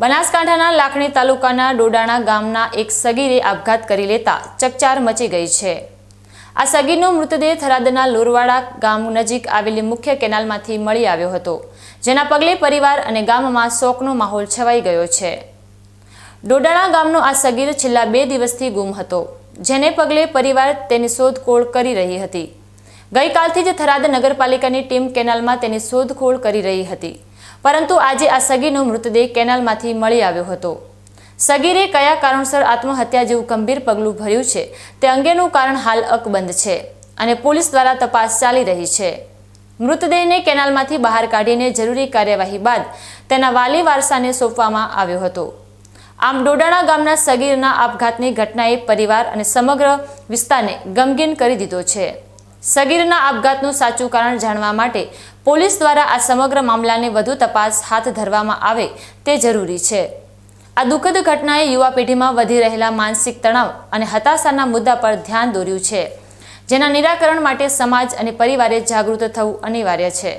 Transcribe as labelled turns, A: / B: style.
A: બનાસકાંઠાના લાખણી તાલુકાના ડોડાણા ગામના એક સગીરે આપઘાત કરી લેતા ચકચાર મચી ગઈ છે. આ સગીરનો મૃતદેહ થરાદના લોરવાડા ગામ નજીક આવેલી મુખ્ય કેનાલમાંથી મળી આવ્યો હતો, જેના પગલે પરિવાર અને ગામમાં શોકનો માહોલ છવાઈ ગયો છે. ડોડાણા ગામનો આ સગીર છેલ્લા બે દિવસથી ગુમ હતો, જેને પગલે પરિવાર તેની શોધખોળ કરી રહી હતી. ગઈકાલથી જ થરાદ નગરપાલિકાની ટીમ કેનાલમાં તેની શોધખોળ કરી રહી હતી. પરંતુ આજે આ સગીનો મૃતદેહ કેનાલમાંથી મળી આવ્યો હતો. સગીરે કયા કારણસર આત્મહત્યા જેવું ગંભીર પગલું ભર્યું છે તે અંગેનું કારણ હાલ અકબંધ છે અને પોલીસ દ્વારા તપાસ ચાલી રહી છે. મૃતદેહને કેનાલમાંથી બહાર કાઢીને જરૂરી કાર્યવાહી બાદ તેના વાલી વારસાને સોંપવામાં આવ્યો હતો. આમ ડોડાણા ગામના સગીરના આપઘાતની ઘટનાએ પરિવાર અને સમગ્ર વિસ્તારને ગમગીન કરી દીધો છે. સગીરના આપઘાતનું સાચું કારણ જાણવા માટે પોલીસ દ્વારા આ સમગ્ર મામલાને વધુ તપાસ હાથ ધરવામાં આવે તે જરૂરી છે. આ દુઃખદ ઘટનાએ યુવા પેઢીમાં વધી રહેલા માનસિક તણાવ અને હતાશાના મુદ્દા પર ધ્યાન દોર્યું છે, જેના નિરાકરણ માટે સમાજ અને પરિવારે જાગૃત થવું અનિવાર્ય છે.